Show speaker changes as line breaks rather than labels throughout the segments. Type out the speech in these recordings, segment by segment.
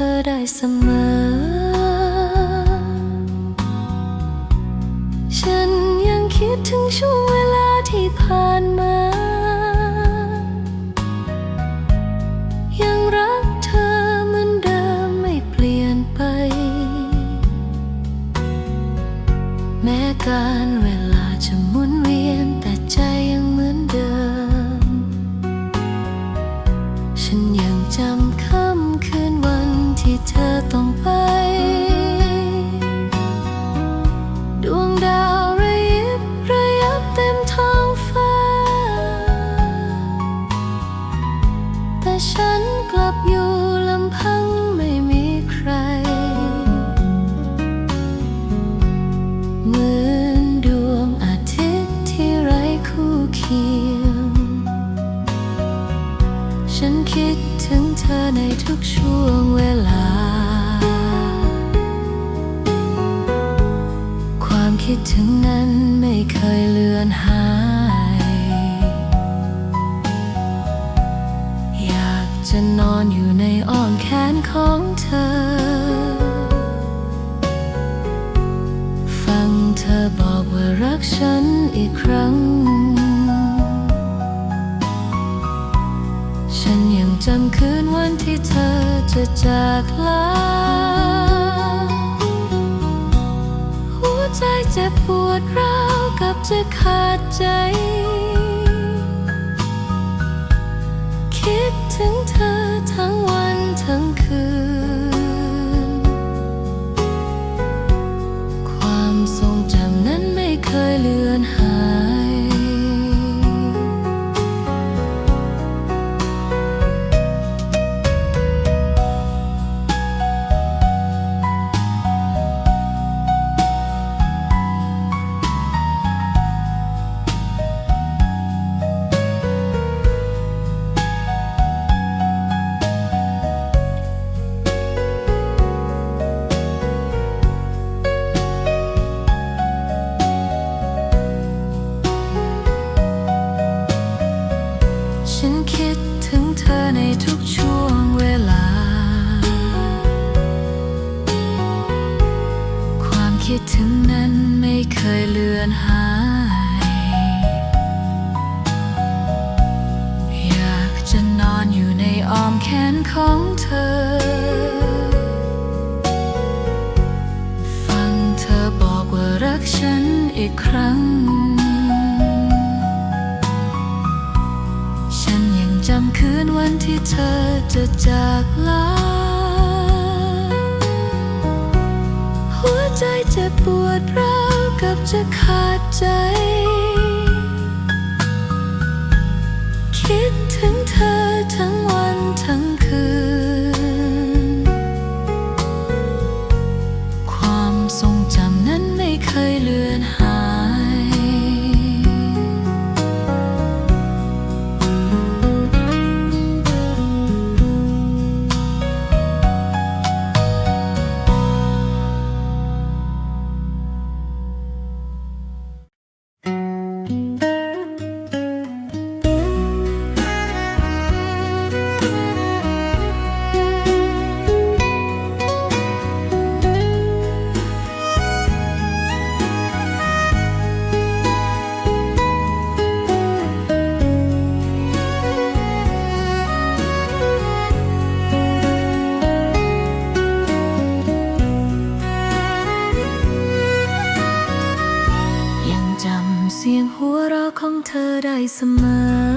องเธอได้เสมอ ฉันยังคิดถึงช่วงเวลาที่ผ่านมา ยังรักเธอเหมือนเดิมไม่เปลี่ยนไป แม้การ คิดถึงนั้นไม่เคยเลือนหาย อยากจะนอนอยู่ในอ้อมแขนของเธอ ฟังเธอบอกว่ารักฉันอีกครั้ง ฉันยังจำคืนวันที่เธอจะจากลา ใจเจ็บปวดร้าวกับจะขาดใจ คิดถึงเธอทั้งวันทั้งคืน ความทรงจำนั้นไม่เคยลืม ฉันคิดถึงเธอในทุกช่วงเวลา ความคิดถึงนั้นไม่เคยเลือนหาย อยากจะนอนอยู่ในอ้อมแขนของเธอ ฟังเธอบอกว่ารักฉันอีกครั้ง จำคืนวันที่เธอจะจากลา หัวใจเจ็บปวดร้าวกับจะขาดใจ ไปเสมอ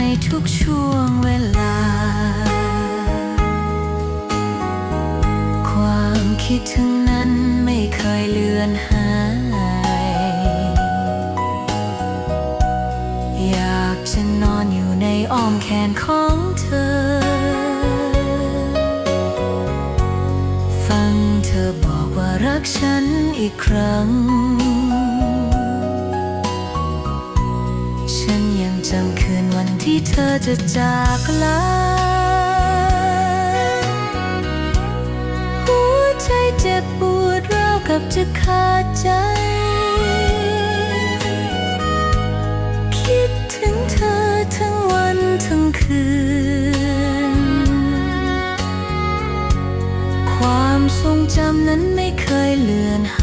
ในทุกช่วงเวลา ความคิดถึงนั้นไม่เคยเลือนหาย อยากจะนอนอยู่ในอ้อมแขนของเธอ ฟังเธอบอกว่ารักฉันอีกครั้ง ฉัน จำคืนวันที่เธอจะจากลาหัวใจเจ็บปวดราวกับจะขาดใจ คิดถึงเธอทั้งวันทั้งคืน ความทรงจำนั้นไม่เคยเลือนห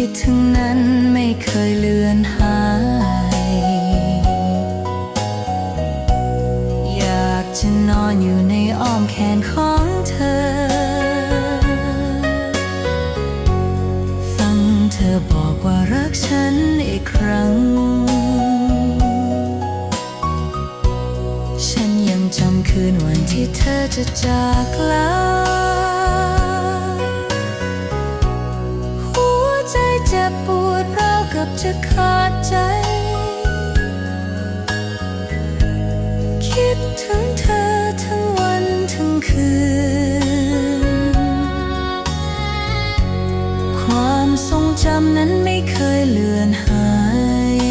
คิดถึงนั้นไม่เคยเลือนหาย อยากจะนอนอยู่ในอ้อมแขนของเธอ ฟังเธอบอกว่ารักฉันอีกครั้ง ฉันยังจำคืนวันที่เธอจะจากลา็บปวดราวกับจะขาดใจ คิดถึงเธอทั้งวันทั้งคืน ความทรงจำนั้นไม่เคยเลือนหาย